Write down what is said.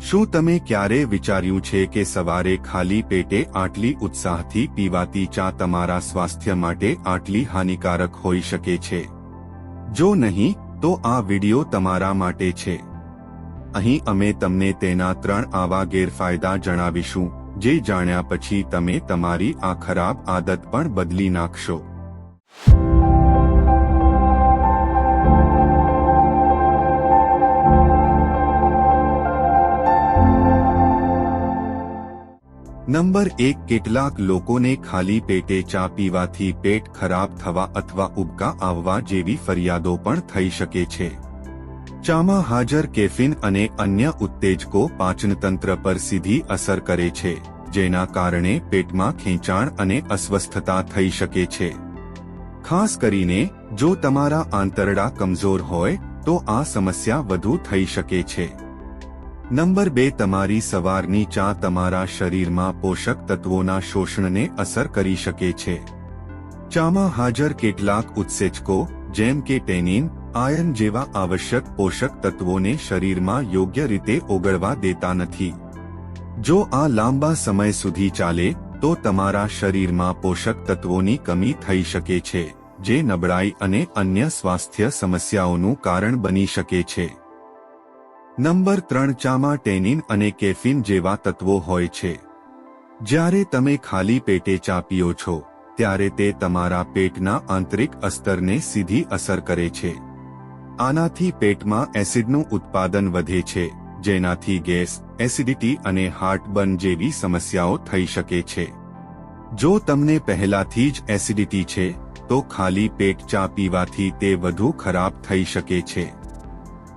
શું તમે ક્યારે વિચાર્યું છે કે સવારે ખાલી પેટે આટલી ઉત્સાહથી પીવાતી ચા તમારા સ્વાસ્થ્ય માટે આટલી હાનિકારક હોઈ શકે છે? જો નહીં, તો આ વિડિયો તમારા માટે છે. અહીં અમે તમને તેના ત્રણ આવા ગેરફાયદા જણાવીશું, જે જાણ્યા પછી તમે તમારી આ ખરાબ આદત પણ બદલી નાખશો. નંબર એક, કેટલાક લોકોને ખાલી પેટે ચા પીવાથી પેટ ખરાબ થવા અથવા ઉબકા આવવા જેવી ફરિયાદો પણ થઈ શકે છે. ચામાં હાજર કેફિન અને અન્ય ઉત્તેજકો પાચનતંત્ર પર સીધી અસર કરે છે, જેના કારણે પેટમાં ખેંચાણ અને અસ્વસ્થતા થઈ શકે છે. ખાસ કરીને, જો તમારા આંતરડા કમજોર હોય, તો આ સમસ્યા વધુ થઈ શકે છે. નંબર બે, તમારી સવારની ચા તમારા શરીરમાં પોષક તત્વોના શોષણને અસર કરી શકે છે. ચામાં હાજર કેટલાક ઉત્સેચકો, જેમ કે ટેનિન, આયર્ન જેવા આવશ્યક પોષક તત્વોને શરીરમાં યોગ્ય રીતે ઓગળવા દેતા નથી. જો આ લાંબા સમય સુધી ચાલે, તો તમારા શરીરમાં પોષક તત્વોની કમી થઈ શકે છે, જે નબળાઈ અને અન્ય સ્વાસ્થ્ય સમસ્યાઓનું કારણ બની શકે છે. નંબર ત્રણ ચામાં ટેનિન અને કેફીન જેવા તત્વો હોય છે. જ્યારે તમે ખાલી પેટે ચા પીઓ છો, ત્યારે તે તમારા પેટના આંતરિક અસ્તરને સીધી અસર કરે છે. આનાથી પેટમાં એસિડનું ઉત્પાદન વધે છે, જેનાથી ગેસ, એસિડિટી અને હાર્ટબર્ન જેવી સમસ્યાઓ થઈ શકે છે. જો તમને પહેલાથી જ એસિડિટી છે, તો ખાલી પેટ ચા પીવાથી તે વધુ ખરાબ થઈ શકે છે.